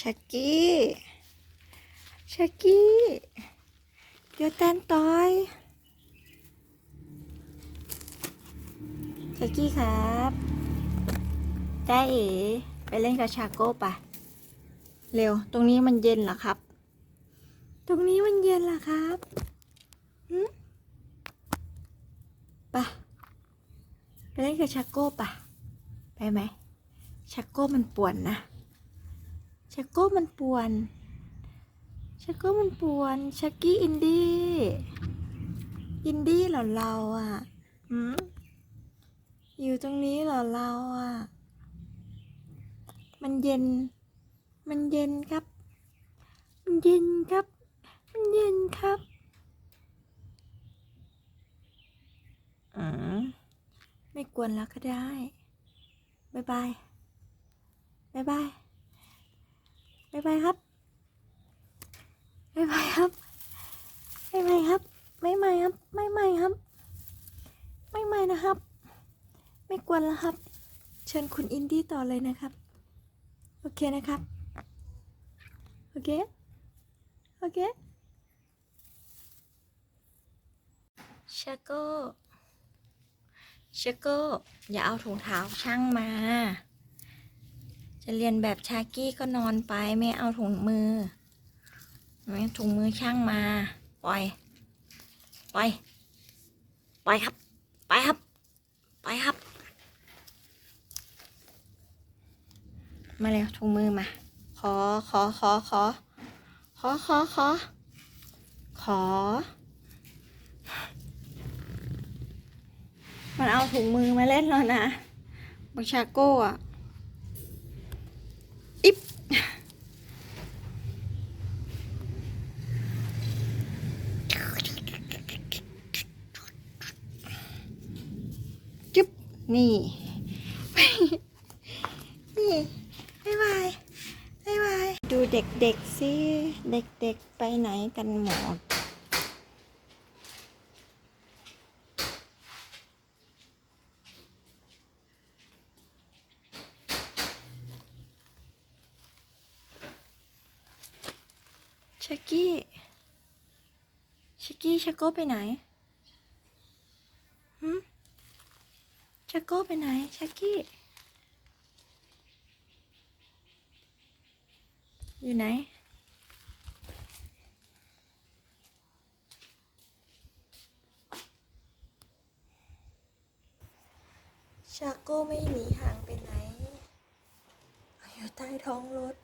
ชักกี้ชักกี้เดี๋ยวแตนต่อยชักกี้ครับได้เอ๋ไปเล่นกับชาโก้ปะเร็ว ตรงนี้มันเย็นเหรอครับ ตรงนี้มันเย็นเหรอครับหืมปะไปเล่นกับชาโก้ปะไปไหมชาโก้มันป่วนนะ ชักโก้มันป่วนชักโก้มันป่วนชักกี้อินดี้อินดี้เหรอเราอะหืมอยู่ตรงนี้เหรอเราอะ มันเย็น มันเย็นครับ มันเย็นครับ มันเย็นครับอืมไม่กวนแล้วก็ได้ บ๊ายบาย บ๊ายบาย บ๊ายบายครับบ๊ายบายครับบ๊ายบายครับไม่ใหม่ครับไม่ใหม่ครับไม่ใหม่นะครับ ไม่กวนแล้วครับ เชิญคุณอินดี้ต่อเลยนะครับ โอเคนะครับ โอเค โอเคชาโก้ชาโก้อย่าเอาถุงเท้าช่างมา จะเรียนแบบชากี้ก็นอนไปไม่เอาถุงมือไม่ถุงมือช่างมาปล่อยปล่อยปล่อยครับไปครับไปครับ มาเร็วถุงมือมา ขอขอขอขอขอขอขอขอ มันเอาถุงมือมาเล่นแล้วนะบักชาโก้อะ อิบจุ๊บ นี่ นี่บ๊ายบายบ๊ายบายดูเด็กๆสิ เด็กๆไปไหนกันหมดชักกี้ ชักกี้ชักโก้ไปไหนหืม ชักโก้ไปไหน ชักกี้ อยู่ไหนชาโก้ไม่หนีห่างไปไหน อยู่ใต้ท้องรถ